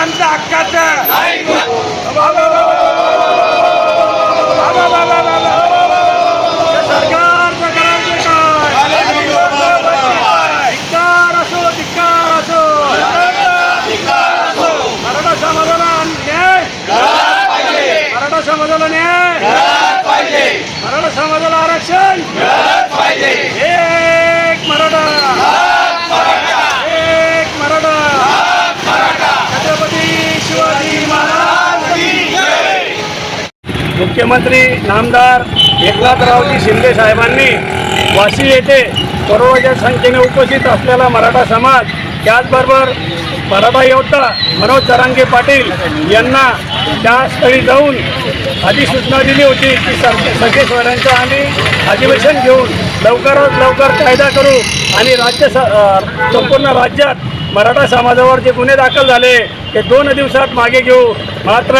आमच्या हक्काचं. समाजाला न्याय मराठा समाजाला मराठा समाजाला आरक्षण एक मराठा एक मराठा छत्रपती शिवाजी महाराज की जय. मुख्यमंत्री नामदार एकनाथरावजी शिंदे साहेबांनी वाशी येथे करोडोच्या संख्येने उपस्थित असलेला मराठा समाज त्याचबरोबर मराठा योद्धा मनोज जरांगे पाटील यांना त्या स्थळी जाऊन अधिसूचना दिली होती की सर सगळे आम्ही अधिवेशन घेऊन लवकरात लवकर कायदा करू आणि राज्य संपूर्ण राज्यात मराठा समाजावर जे गुन्हे दाखल झाले ते दोन दिवसात मागे घेऊ. मात्र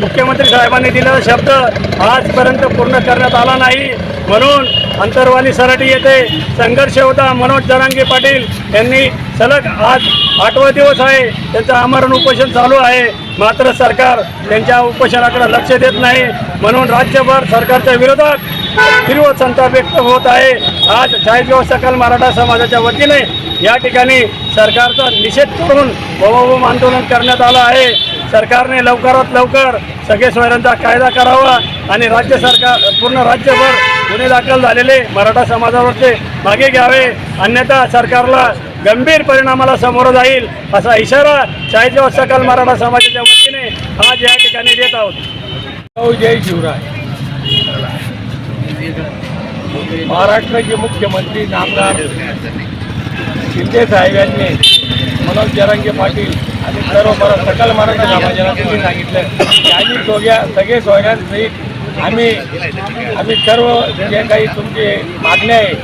मुख्यमंत्री साहेबांनी दिलेला शब्द आजपर्यंत पूर्ण करण्यात आला नाही. म्हणून अंतरवाली सराटी येथे संघर्ष होता. मनोज जरांगे पाटील यांनी सलग आज आठवा दिवस आहे. त्यांचं आमरण उपोषण चालू आहे. मात्र सरकार त्यांच्या उपोषणाकडे लक्ष देत नाही. म्हणून राज्यभर सरकारच्या विरोधात तीव्र संताप व्यक्त होत आहे. आज चाळीसगाव सकल मराठा समाजाच्या वतीने या ठिकाणी सरकारचा निषेध करून ओवाओम आंदोलन करण्यात आलं आहे. सरकारने लवकरात लवकर सगळे सोयऱ्यांचा कायदा करावा आणि राज्य सरकार पूर्ण राज्यभर गुन्हे दाखल झालेले मराठा समाजावरचे मागे घ्यावे. अन्यथा सरकारला गंभीर परिणामाला समोर जाईल असा इशारा चाळीसगाव सकल मराठा समाजाच्या वतीने आज या ठिकाणी देत आहोत. जय शिवराय. महाराष्ट्राचे मुख्यमंत्री नामदार शिंदे साहेबांनी मनोज जरांगे पाटील आणि सर्व मरा सकल मराठा समाजाला त्यांनी सांगितलं. की आम्ही सोग्या सगळे सोयऱ्यांसहित आम्ही आम्ही सर्व जे काही तुमचे मागण्या आहे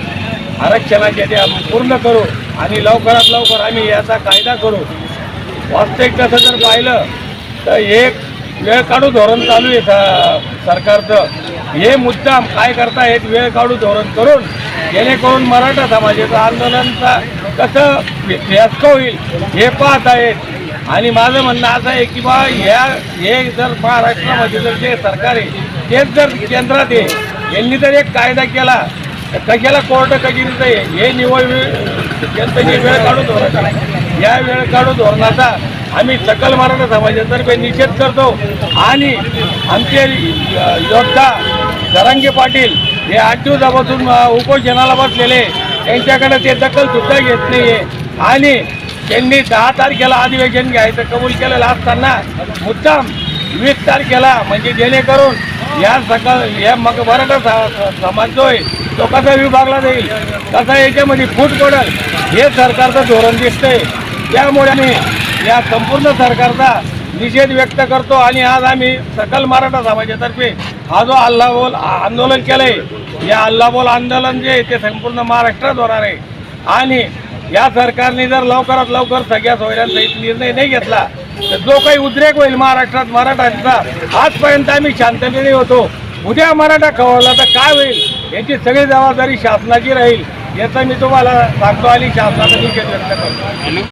आरक्षणाच्या त्या पूर्ण करू आणि लवकरात लवकर आम्ही याचा कायदा करू. वास्तविक तसं जर पाहिलं तर एक वेळ काढू धोरण चालू आहे सरकारचं. हे मुद्दाम काय करतायत वेळ काढू धोरण करून जेणेकरून मराठा समाजाचं आंदोलनचा कसं फियास्क होईल हे पाहत आहेत. आणि माझं म्हणणं असं आहे की बा ह्या हे जर महाराष्ट्रामध्ये जर जे सरकार आहे तेच जर केंद्रात आहे यांनी जर एक कायदा केला तर कशाला कोर्ट कचेरीचं आहे? हे निवड वेळ वेळ काढू धोरण या वेळ काढू धोरणाचा आम्ही सकल मराठा समाजातर्फे निषेध करतो. आणि आमचे योद्धा जरांगे पाटील हे आठ दिवसापासून उपोषणाला बसलेले त्यांच्याकडे ते दखल सुद्धा घेत आहे आणि त्यांनी दहा तारखेला अधिवेशन घ्यायचं कबूल केलेलं असताना मुद्दाम वीस तारखेला म्हणजे जेणेकरून या सकल या मग मराठा समाज जो आहे तो कसा विभागला जाईल कसा याच्यामध्ये फूट पडल हे सरकारचं धोरण दिसतंय. त्यामुळे आम्ही या संपूर्ण सरकारचा निषेध व्यक्त करतो आणि आज आम्ही सकल मराठा समाजातर्फे हा जो अल्लाबोल आंदोलन केलंय या अल्लाबोल आंदोलन जे आहे ते संपूर्ण महाराष्ट्रात होणार आहे. आणि या सरकारने जर लवकरात लवकर सगळ्या सोयऱ्यांसहित निर्णय नाही घेतला तर जो काही उद्रेक होईल महाराष्ट्रात मराठ्यांचा आजपर्यंत आम्ही शांततेने होतो. उद्या मराठा खवळला तर काय होईल? याची सगळी जबाबदारी शासनाची राहील याचा मी तुम्हाला सांगतो आणि शासनाचा निषेध व्यक्त करतो.